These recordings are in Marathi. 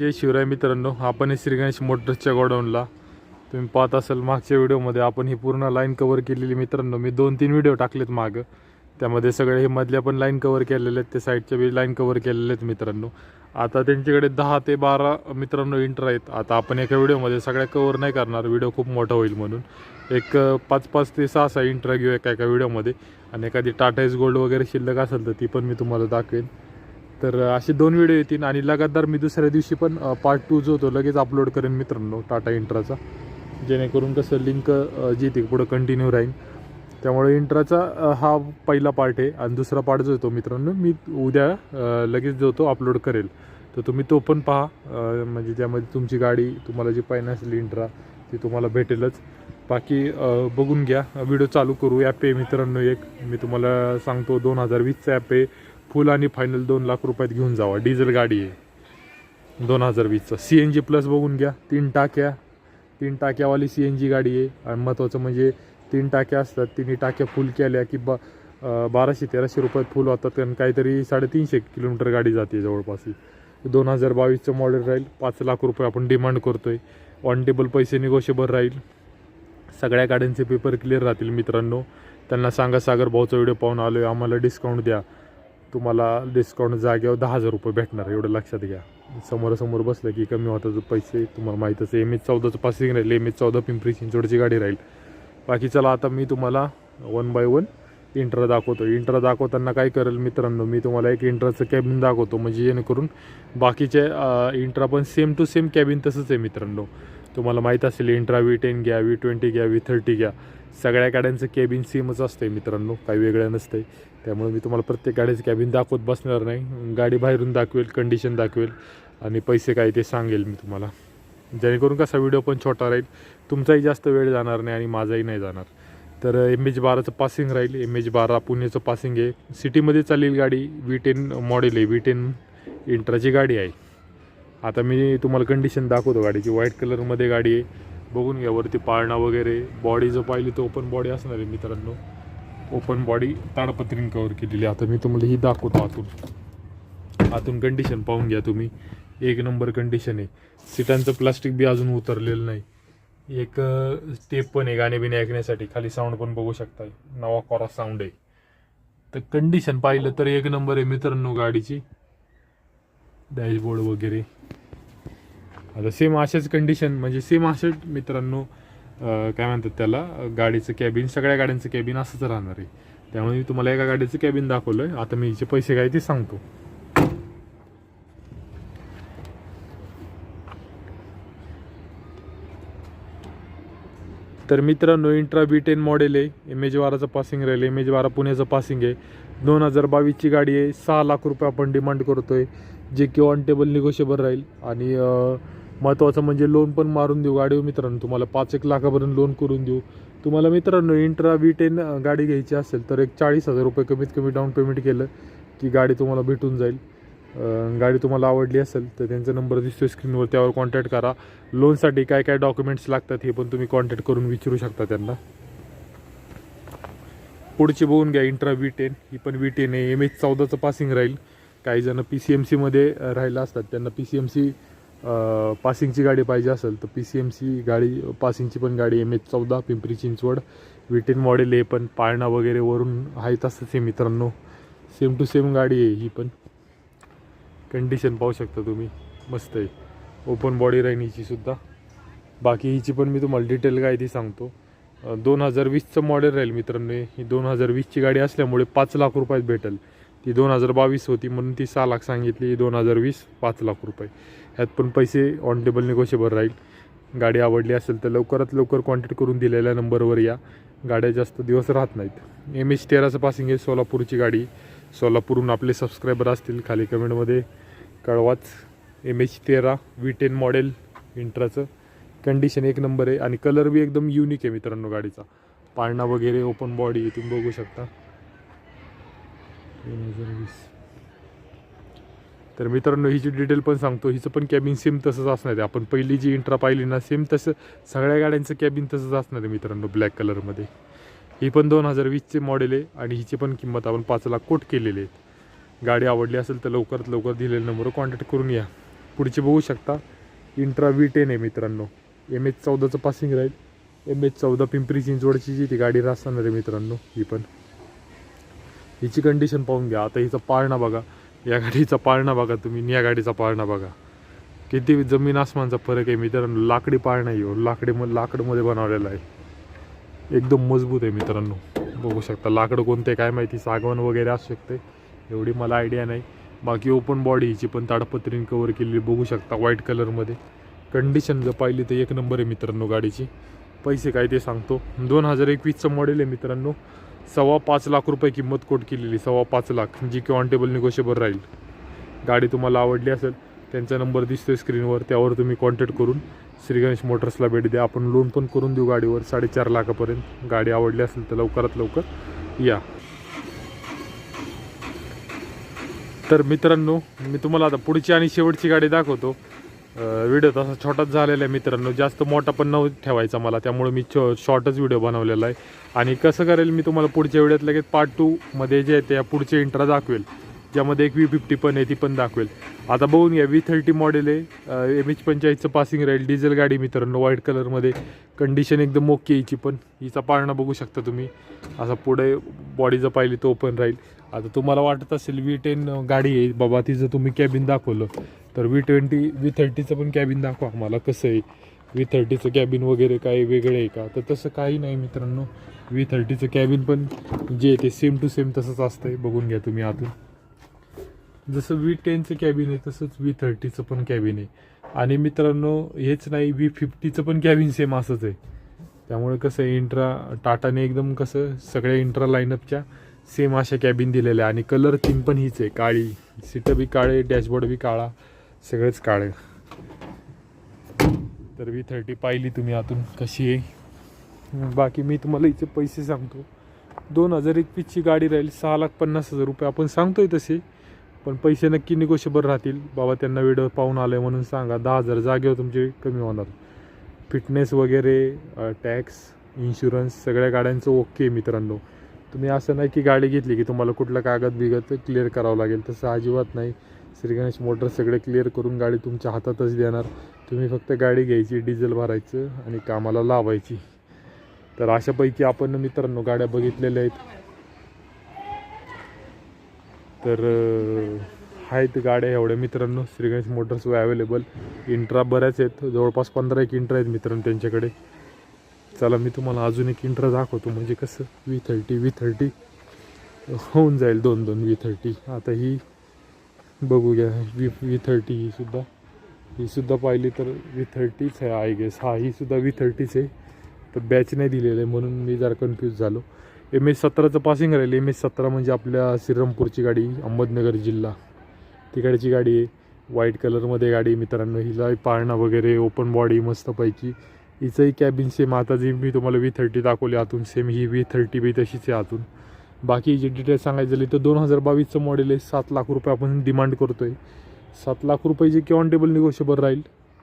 जय शिवराय मित्रांनो आपण श्री गणेश मोटर्सच्या गोडाऊनला. तुम्ही पाहत असाल मागच्या व्हिडिओमध्ये आपण ही पूर्ण लाईन कवर केलेली मित्रांनो मी दोन तीन व्हिडिओ टाकलेत मागं. त्यामध्ये सगळे हे मधल्या पण लाईन कवर केलेले आहेत ते साईडच्या बी लाईन कवर केलेले आहेत मित्रांनो. आता त्यांच्याकडे दहा ते बारा मित्रांनो इंटर आहेत. आता आपण एका व्हिडिओमध्ये सगळ्या कवर नाही करणार व्हिडिओ खूप मोठा होईल म्हणून. एक पाच पाच ते सहा सहा इंटर घेऊ एका एका व्हिडिओमध्ये. आणि एखादी टाटा एस गोल्ड वगैरे शिल्लक असेल तर ती पण मी तुम्हाला दाखवेन. तर असे दोन व्हिडिओ येतील आणि लगातार मी दुसऱ्या दिवशी पण पार्ट टू जो होतो लगेच अपलोड करेन मित्रांनो टाटा इंट्राचा जेणेकरून कसं लिंक जी ती पुढं कंटिन्यू राहील त्यामुळे इंट्राचा हा पहिला पार्ट आहे. आणि दुसरा पार्ट जो येतो मित्रांनो मी उद्या लगेच जो होतो अपलोड करेल. तर तुम्ही तो पण पहा. म्हणजे त्यामध्ये तुमची गाडी तुम्हाला जी पाहिजे असेल इंट्रा ती तुम्हाला भेटेलच. बाकी बघून घ्या. व्हिडिओ चालू करू ॲप आहे मित्रांनो एक. मी तुम्हाला सांगतो दोन हजार वीसचा ॲप आहे. फुल आणि फायनल दोन लाख रुपयात घेऊन जावा. डिझेल गाडी आहे. दोन हजार वीसचं. सी एन जी प्लस बघून घ्या. तीन टाक्या. तीन टाक्यावाली सी एन जी गाडी आहे. आणि महत्त्वाचं म्हणजे तीन टाक्या असतात. तिन्ही टाक्या फुल केल्या की बा बाराशे तेराशे रुपयात फुल होतात कारण काहीतरी साडेतीनशे किलोमीटर गाडी जाते जवळपास दोन हजार बावीसचं मॉडेल राहील. पाच लाख रुपये आपण डिमांड करतोय. ऑन टेबल पैसे निगोशेबल राहील. सगळ्या गाड्यांचे पेपर क्लिअर राहतील मित्रांनो. त्यांना सांगा सागर भाऊचा व्हिडिओ पाहून आलो आहे आम्हाला डिस्काउंट द्या. तुम्हाला डिस्काउंट जाग्यावर दहा हजार रुपये भेटणार एवढं लक्षात घ्या. समोरासमोर बसलं की कमी होतात पैसे तुम्हाला माहीतच आहे एम एच चौदाचं पासिंग राहील एम एच चौदा पिंपरी चिंचवडची गाडी राहील. बाकी चला आता मी तुम्हाला वन बाय वन इंट्रा दाखवतो. इंट्रा दाखवताना काय करेल मित्रांनो मी तुम्हाला एक इंट्राचं कॅबिन दाखवतो म्हणजे जेणेकरून बाकीचे इंट्रा पण सेम टू सेम कॅबिन तसंच आहे मित्रांनो. तुम्हाला माहीत असेल इंट्रा व्ही टेन घ्या व्ही ट्वेंटी घ्या व्ही थर्टी घ्या. सगळ्या गाड्यांचं कॅबिन सेमच असतं आहे मित्रांनो काही वेगळं नसतं आहे त्यामुळे मी तुम्हाला प्रत्येक गाडीचं कॅबिन दाखवत बसणार नाही. गाडी बाहेरून दाखवेल कंडिशन दाखवेल आणि पैसे काय ते सांगेल मी तुम्हाला. जेणेकरून कसा व्हिडिओ पण छोटा राहील. तुमचाही जास्त वेळ जाणार नाही आणि माझाही नाही जाणार. तर एम एच बाराचं पासिंग राहील. एम एच बारा पुण्याचं पासिंग आहे. सिटीमध्ये चालेल गाडी वी टेन मॉडेल आहे. वी टेन इंट्राची गाडी आहे. आता मी तुम्हाला कंडिशन दाखवतो गाडीची. व्हाईट कलरमध्ये गाडी आहे. बघून घ्या वरती पाळणा वगैरे. बॉडी जो पाहिली तो ओपन बॉडी असणार आहे मित्रांनो. ओपन बॉडी ताडपत्रीन कवर केलेली. आहे. आता मी तुम्हाला ही दाखवतो आतून. आतून कंडिशन पाहून घ्या तुम्ही. एक नंबर कंडिशन आहे. सीटांचं प्लास्टिक बी अजून उतरलेलं नाही. एक स्टेप पण आहे गाणे बिणे ऐकण्यासाठी. खाली साऊंड पण बघू शकता नवा कोरा साऊंड आहे. तर कंडिशन पाहिलं तर एक नंबर आहे मित्रांनो गाडीची. डॅशबोर्ड वगैरे. आता सेम अशाच कंडिशन म्हणजे सेम अशाच मित्रांनो काय म्हणतात त्याला गाडीचं कॅबिन सगळ्या गाड्यांचं कॅबिन असंच राहणार आहे. त्यामुळे मी तुम्हाला एका गाडीचं कॅबिन दाखवलं आहे आता मी हिचे पैसे काय ते सांगतो. तर मित्रांनो इंट्रा बी टेन मॉडेल आहे. एम एच बाराचं पासिंग राहील एम एच बारा पुण्याचं पासिंग आहे. दोन हजार बावीसची गाडी आहे. सहा लाख रुपये आपण डिमांड करतोय. जे की ऑन टेबल निगोशिएबल राहील. आणि महत्त्वाचं म्हणजे लोन पण मारून देऊ गाडीवर मित्रांनो तुम्हाला पाच एक लाखापर्यंत लोन करून देऊ. तुम्हाला मित्रांनो इंट्रा वी टेन गाडी घ्यायची असेल तर एक चाळीस हजार रुपये कमीत कमी डाऊन पेमेंट केलं की गाडी तुम्हाला भेटून जाईल. गाडी तुम्हाला आवडली असेल तर त्यांचा नंबर दिसतो स्क्रीनवर त्यावर कॉन्टॅक्ट करा. लोनसाठी काय काय डॉक्युमेंट्स लागतात हे पण तुम्ही कॉन्टॅक्ट करून विचारू शकता त्यांना. पुढची बघून घ्या इंट्रा व्ही टेन ही पण व्ही टेन आहे. एम एच चौदाचं पासिंग राहील. काही जण पी सी एम सीमध्ये राहिलं असतात त्यांना पी सी एम सी पासिंगची गाडी पाहिजे असेल तर पी सी एम सी गाडी पासिंगची पण गाडी एम एच चौदा पिंपरी चिंचवड विटेन मॉडेल आहे पण पाळणा वगैरे वरून आहे तसंच आहे मित्रांनो. सेम टू सेम गाडी आहे ही पण. कंडिशन पाहू शकता तुम्ही. मस्त आहे. ओपन बॉडी राहीन हिचीसुद्धा बाकी हिची पण मी तुम्हाला डिटेल काय ती सांगतो दोन हजार वीसचं मॉडेल राहील मित्रांनो ही. दोन हजार वीसची गाडी असल्यामुळे पाच लाख रुपयात भेटेल. ती दोन हजार बावीस होती म्हणून ती सहा लाख सांगितली. दोन हजार वीस पाच लाख रुपये. ह्यात पण पैसे ऑन टेबल निगोशिएबल राहील. गाडी आवडली असेल तर लवकरात लवकर कॉन्टॅक्ट करून दिलेल्या नंबरवर या. गाड्या जास्त दिवस राहत नाहीत. एम एच तेराचं पासिंग आहे सोलापूरची गाडी. सोलापूरहून आपले सबस्क्रायबर असतील खाली कमेंटमध्ये कळवाच. एम एच तेरा व्ही टेन मॉडेल इंट्राचं कंडिशन एक नंबर आहे आणि कलर बी एकदम युनिक आहे मित्रांनो गाडीचा. पाळणा वगैरे ओपन बॉडी तुम्ही बघू शकता. दोन हजार वीस तर मित्रांनो हिची डिटेल पण सांगतो हिचं पण कॅबिन सेम तसंच असणार आहे. आपण पहिली जी इंट्रा पाहिली ना सेम तसं सगळ्या गाड्यांचं कॅबिन तसंच असणार आहे मित्रांनो ब्लॅक कलरमध्ये ही पण दोन हजार वीसचे मॉडेल आहे आणि हिची पण किंमत आपण पाच लाख कोट केलेली आहेत. गाडी आवडली असेल तर लवकरात लवकर दिलेल्या नंबरवर कॉन्टॅक्ट करून या. पुढची बघू शकता इंट्रा वी टेन आहे मित्रांनो. एम एच चौदाचं पासिंग राहील. एम एच चौदा पिंपरी चिंचवडची जी ती गाडी राहणार आहे मित्रांनो ही पण. हिची कंडिशन पाहून घ्या. आता हिचा पाळणा बघा. या गाडीचा पाळणा बघा तुम्ही आणि या गाडीचा पाळणा बघा. किती जमीन आसमानचा फरक आहे मित्रांनो लाकडी पाळणा येऊ हो, लाकडी म लाकडमध्ये बनवलेला आहे. एकदम मजबूत आहे मित्रांनो बघू शकता लाकडं कोणते काय माहिती सागवण वगैरे असू शकते एवढी मला आयडिया नाही. बाकी ओपन बॉडी हिची पण ताडपत्रीने कवर केलेली बघू शकता व्हाईट कलरमध्ये कंडिशन जर पाहिली तर एक नंबर आहे मित्रांनो गाडीची. पैसे काय ते सांगतो. दोन हजार एकवीसचं मॉडेल आहे मित्रांनो. सव्वा पाच लाख रुपये किंमत कोट केलेली सव्वा पाच लाख जी की ऑन टेबल निगोशिएबल राहील. गाडी तुम्हाला आवडली असेल त्यांचा नंबर दिसतोय स्क्रीनवर त्यावर तुम्ही कॉन्टॅक्ट करून श्री गणेश मोटर्सला भेट द्या. आपण लोन पण करून देऊ गाडीवर साडेचार लाखापर्यंत. गाडी आवडली असेल तर लवकरात लवकर या. तर मित्रांनो मी तुम्हाला आता पुढची आणि शेवटची गाडी दाखवतो. व्हिडिओ तसा छोटाच झालेला आहे मित्रांनो. जास्त मोठा पण नव्हता ठेवायचा मला. त्यामुळे मी छो शॉर्टच व्हिडिओ बनवलेला आहे. आणि कसं करेल मी तुम्हाला पुढच्या व्हिडिओत लगेच पार्ट टूमध्ये जे आहे त्या पुढचे इंट्रा दाखवेल. ज्यामध्ये एक व्ही फिफ्टी पण आहे ती पण दाखवेल. आता बघून घ्या व्ही थर्टी मॉडेल आहे. एम एच पंचाळीसचं पासिंग राहील डिझेल गाडी मित्रांनो व्हाईट कलरमध्ये कंडिशन एकदम ओके यायची पण. हिचा पाळणा बघू शकता तुम्ही. असा पुढे बॉडी जर पाहिली तो पण राहील. आता तुम्हाला वाटत असेल व्ही टेन गाडी आहे. बाबा तिचं तुम्ही कॅबिन दाखवलं. तर व्ही ट्वेंटी व्ही थर्टीचं पण कॅबिन दाखवा आम्हाला कसं आहे. व्ही थर्टीचं कॅबिन वगैरे काही वेगळं आहे का? तर तसं काही नाही मित्रांनो. व्ही थर्टीचं कॅबिन पण जे आहे ते सेम टू सेम तसंच असतं आहे बघून घ्या तुम्ही आतून. जसं व्ही टेनचं कॅबिन आहे तसंच व्ही थर्टीचं पण कॅबिन आहे. आणि मित्रांनो हेच नाही व्ही फिफ्टीचं पण कॅबिन सेम असंच आहे. त्यामुळे कसं आहे इंट्रा टाटाने एकदम कसं सगळ्या इंट्रा लाईनअपच्या सेम अशा कॅबिन दिलेल्या. आणि कलर थीम पण हीच आहे काळी. सीटं बी काळे डॅशबोर्ड बी काळा. सगळेच काळे. तर वी थर्टी पाहिली तुम्ही आतून कशी आहे. बाकी मी तुम्हाला इथे पैसे सांगतो. दोन हजार एकवीसची गाडी राहील सहा लाख पन्नास हजार रुपये. आपण सांगतोय तसे पण पैसे नक्की निगोशिएबल राहतील. बाबा त्यांना व्हिडिओ पाहून आले म्हणून सांगा. दहा हजार जागेवर तुमचे कमी होणार. फिटनेस वगैरे टॅक्स इन्शुरन्स सगळ्या गाड्यांचं ओके मित्रांनो. तुम्ही असं नाही की गाडी घेतली की तुम्हाला कुठलं कागद बिगत क्लिअर करावं लागेल. तसं अजिबात नाही. श्री गणेश मोटर सगळे क्लिअर करून गाडी तुमच्या हातातच देणार. तुम्ही फक्त गाडी घ्यायची डिझेल भरायचं आणि कामाला लावायची. तर अशापैकी आपण मित्रांनो गाड्या बघितलेल्या आहेत. तर आहेत गाड्या एवढ्या मित्रांनो. श्री गणेश मोटर्सवर अवेलेबल इंट्रा बऱ्याच आहेत. जवळपास पंधरा एक इंट्रा आहेत मित्रांनो त्यांच्याकडे. चला मी तुम्हाला अजून एक इंट्रा दाखवतो. म्हणजे कसं? वी थर्टी वी थर्टी होऊन जाईल दोन दोन वी थर्टी आता ही बघू घ्या वी थर्टी ही सुद्धा. ही सुद्धा पाहिली तर वी थर्टीच आहे आय गेस हा ही सुद्धा वी थर्टीच आहे. तर बॅच नाही दिलेलं आहे म्हणून मी जरा कन्फ्यूज झालो. एम एच सतराचं पासिंग राहील. एम एच सतरा म्हणजे आपल्या श्रीरामपूरची गाडी अहमदनगर जिल्हा. तिकडची गाडी आहे. व्हाईट कलरमध्ये गाडी आहे मित्रांनो. हिला पाळणा वगैरे ओपन बॉडी मस्तपैकी. हिचंही कॅबिन सेम आता जी मी तुम्हाला वी थर्टी दाखवली. आतून सेम ही वी थर्टी बी तशीच आहे आतून. बाकी जे डिटेल्स सांगायचं झाली तर दोन हजार बावीसचं मॉडेल आहे. सात लाख रुपये आपण डिमांड करतो आहे सात लाख रुपये जे की ऑन टेबल निगोशिएबल राहील.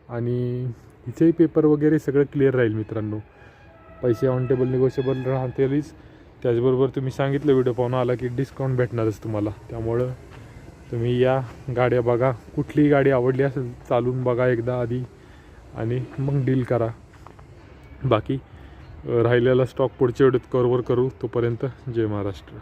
आणि हिचेही पेपर वगैरे सगळं क्लिअर राहील मित्रांनो. पैसे ऑन टेबल निगोशिएबल राहतीलच. त्याचबरोबर तुम्ही सांगितलं व्हिडिओ पाहून आला की डिस्काउंट भेटणारच तुम्हाला. त्यामुळं तुम्ही या गाड्या बघा. कुठलीही गाडी आवडली असेल चालून बघा एकदा आधी. आणि मग डील करा. बाकी राहिलेला स्टॉक पुढच्या वेळेत कव्हर करू तोपर्यंत जय महाराष्ट्र.